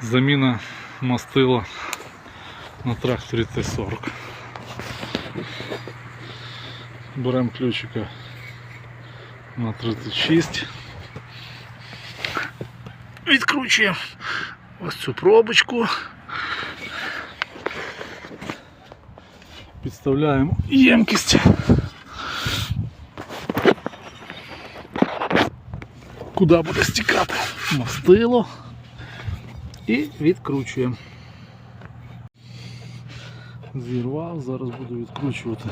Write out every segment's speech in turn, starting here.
Заміна мастила на тракторі Т-40. Беремо ключика на 36. Відкручуємо ось цю пробочку. Підставляємо ємкість. Куди буде стікати? Мастило. І відкручуємо. Зірвав, зараз буду відкручувати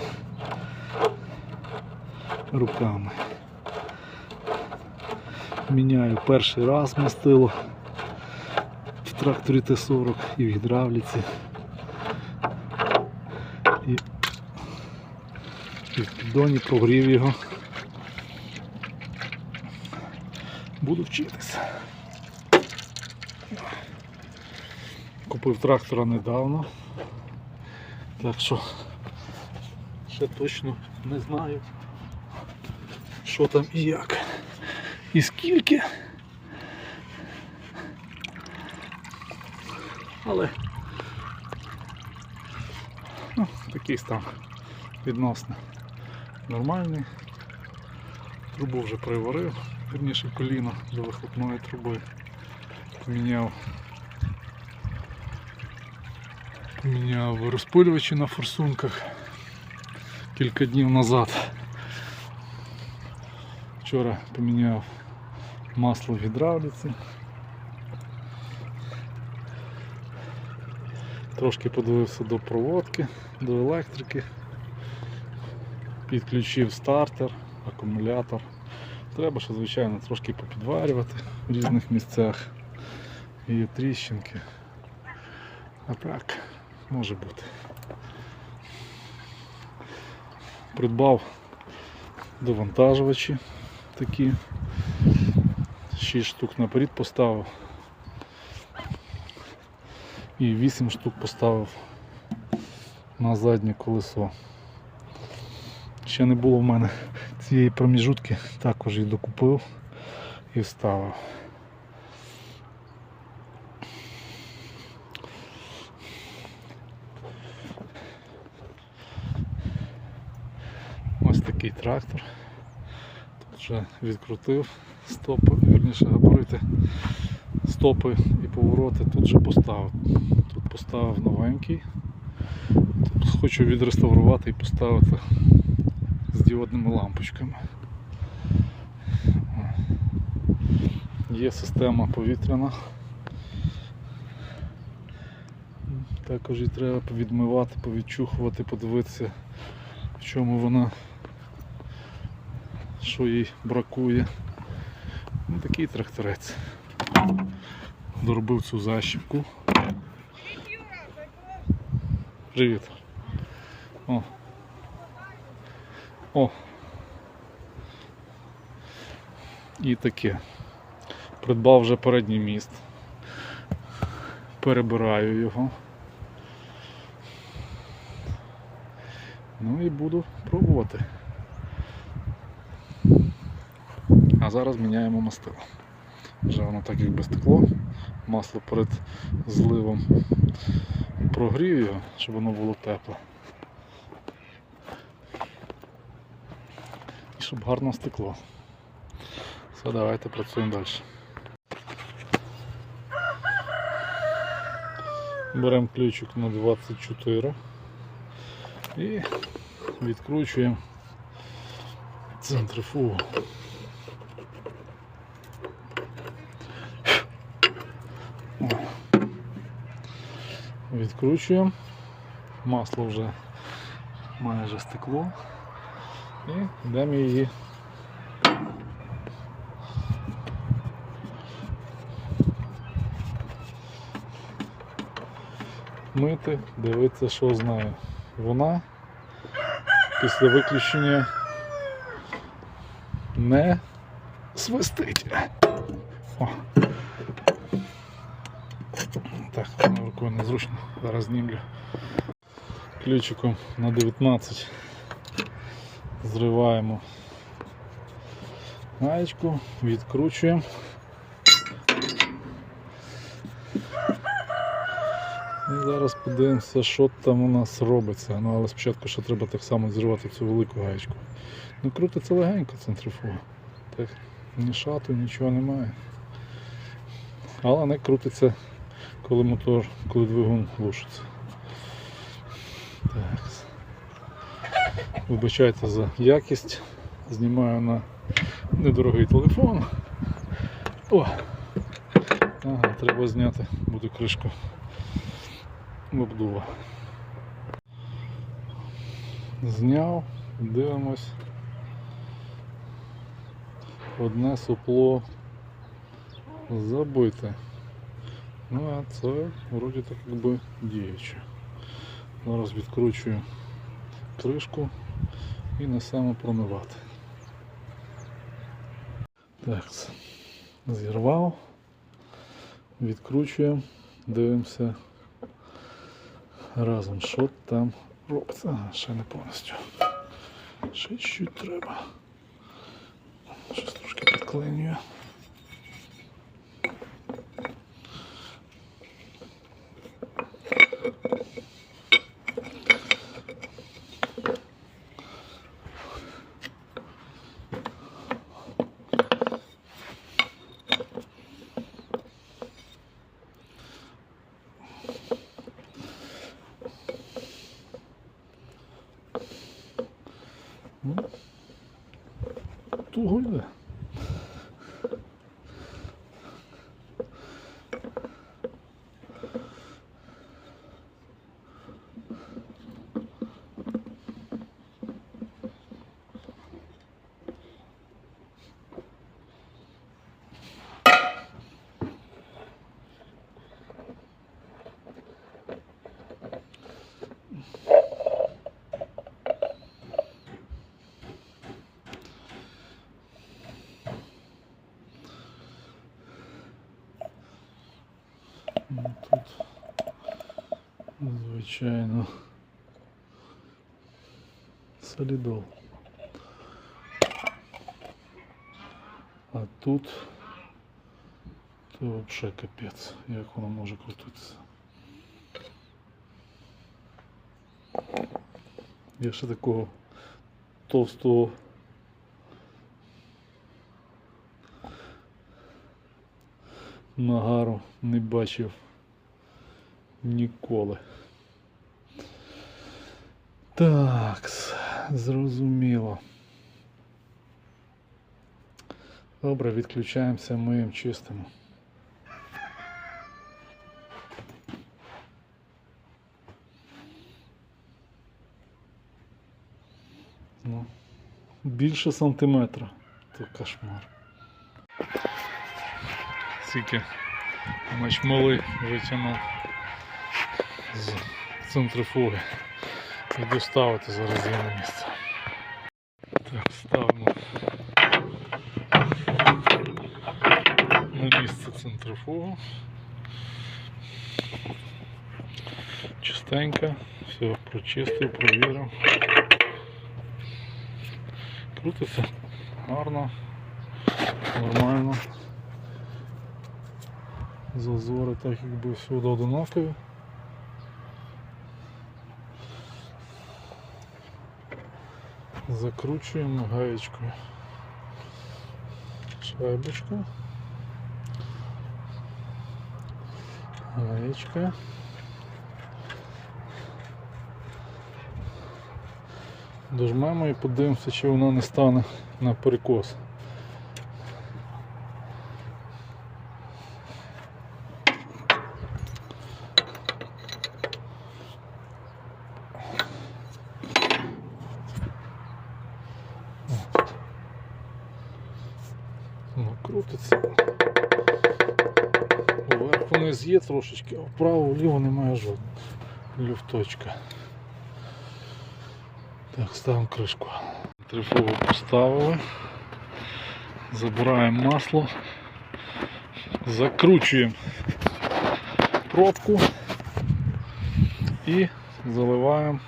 руками. Міняю перший раз мастило в тракторі Т-40 і в гідравліці. І, в піддоні прогрів його. Буду вчитися. Купив трактора недавно, так що ще точно не знаю, що там і як. І скільки. Але ну, такий стан відносно нормальний. Трубу вже приварив, верніше коліно до вихлопної труби. Поміняв Поміняв розпилювачі на форсунках кілька днів назад. Вчора поміняв масло в гідравліці. Трошки подивився до проводки, до електрики. Підключив стартер, акумулятор. Треба ще, звичайно, трошки попідварювати в різних місцях. Є тріщинки. А так, може бути. Придбав довантажувачі такі. 6 штук наперед поставив. І 8 штук поставив на заднє колесо. Ще не було в мене цієї проміжутки, також її докупив і вставив. Ось такий трактор. Тут вже відкрутив стопи, вірніше габарити, стопи і повороти тут вже поставив. Тут поставив новенький. Тут хочу відреставрувати і поставити з діодними лампочками. Є система повітряна. Також її треба повідмивати, повідчухувати, подивитися, в чому вона, що їй бракує. Ну, такий тракторець. Доробив цю защіпку. Привіт. О. О. І таке. Придбав вже передній міст. Перебираю його. Ну і буду пробувати. А зараз міняємо мастило. Вже воно так якби стекло. Масло перед зливом прогрів його, щоб воно було тепле. І щоб гарно стекло. Все, давайте працюємо далі. Беремо ключик на 24 і відкручуємо центрифугу. Відкручуємо. Масло вже майже стекло. І йдемо її мити, дивитися, що з нею. Вона після виключення не свистить. О. Так, рукою незручно, зараз знімлю. Ключиком на 19 зриваємо гаєчку, відкручуємо. Зараз подивимося, що там у нас робиться. Ну, але спочатку ще треба так само зірвати цю велику гаєчку. Ну крутиться легенько центрифуга. Так, ні шату, нічого немає. Але не крутиться, коли мотор, коли двигун глушиться. Так. Вибачайте за якість. Знімаю на недорогий телефон. О! Ага, треба зняти, буде кришку обдува. Зняв, дивимось. Одне сопло забите. Ну а це вроді так якби діюче. Зараз відкручую кришку і несемо промивати. Так, зірвав, відкручуємо, дивимося разом, що там робиться. Ага, ще не повністю. Ще чуть треба. Щось трошки підклинюю. Ну, туго йде. Ну, Тут, звичайно, солідол. А тут то взагалі капець, як воно може крутитися. Я ще такого товстого нагару не бачив ніколи. Так, зрозуміло. Добре, відключаємося, миємо, чистимо. Ну, більше сантиметра. Це кошмар. Скільки мачмали витягнув з центрифуги. Іду ставити зараз її на місце. Так, ставимо на місце центрифугу. Чистенько, все прочистив, провірив. Крутиться гарно, нормально. Зазори так якби всюди одинакові. Закручуємо гаєчкою шайбочку. Гаєчка. Дожмемо і подивимося, чи вона не стане на перекос. Ну, крутиться. Вверх вниз є трошечки, а вправо вліво немає жодного люфточка. Так, ставимо кришку. Трифову поставили. Забираємо масло. Закручуємо пробку і заливаємо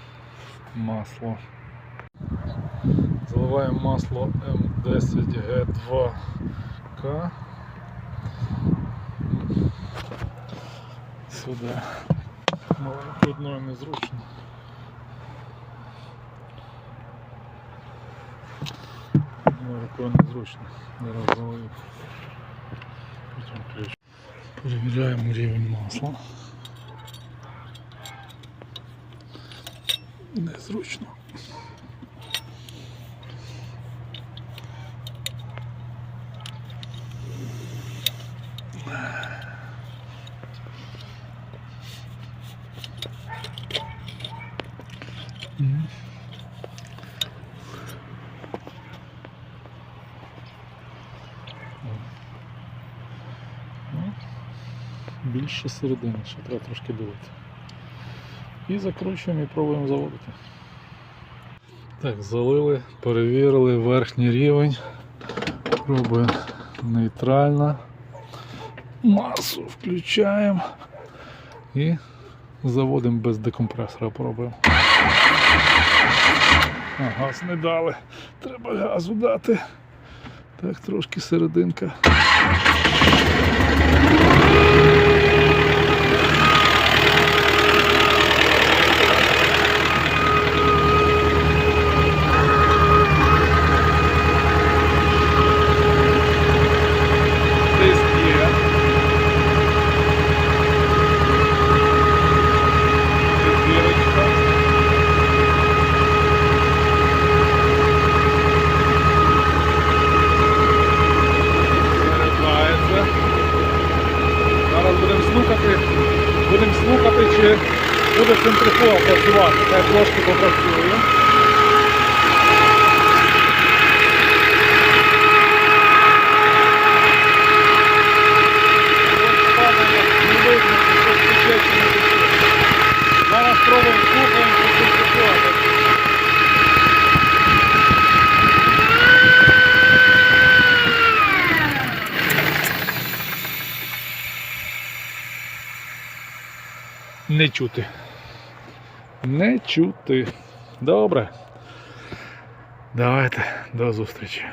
масло. Заливаємо масло М10Г2К. Сюди Маленькою одною незручно. Одною рукою незручно. Зараз залив. Потім ключ. Перевіряємо рівень масла. Незручно. Більше середини, ще треба трошки дивити. І закручуємо і пробуємо заводити. Так, залили, перевірили верхній рівень. Пробуємо нейтрально. Масу включаємо і заводимо без декомпресора. Пробуємо. А, газ не дали. Треба газу дати. Так, трошки серединка. Центрифуга працювати. Хай трошки попрацює. Зараз спробуємо слухаємо, центрифуга. Не чути. Не чути. Добре. Давайте, до зустрічі.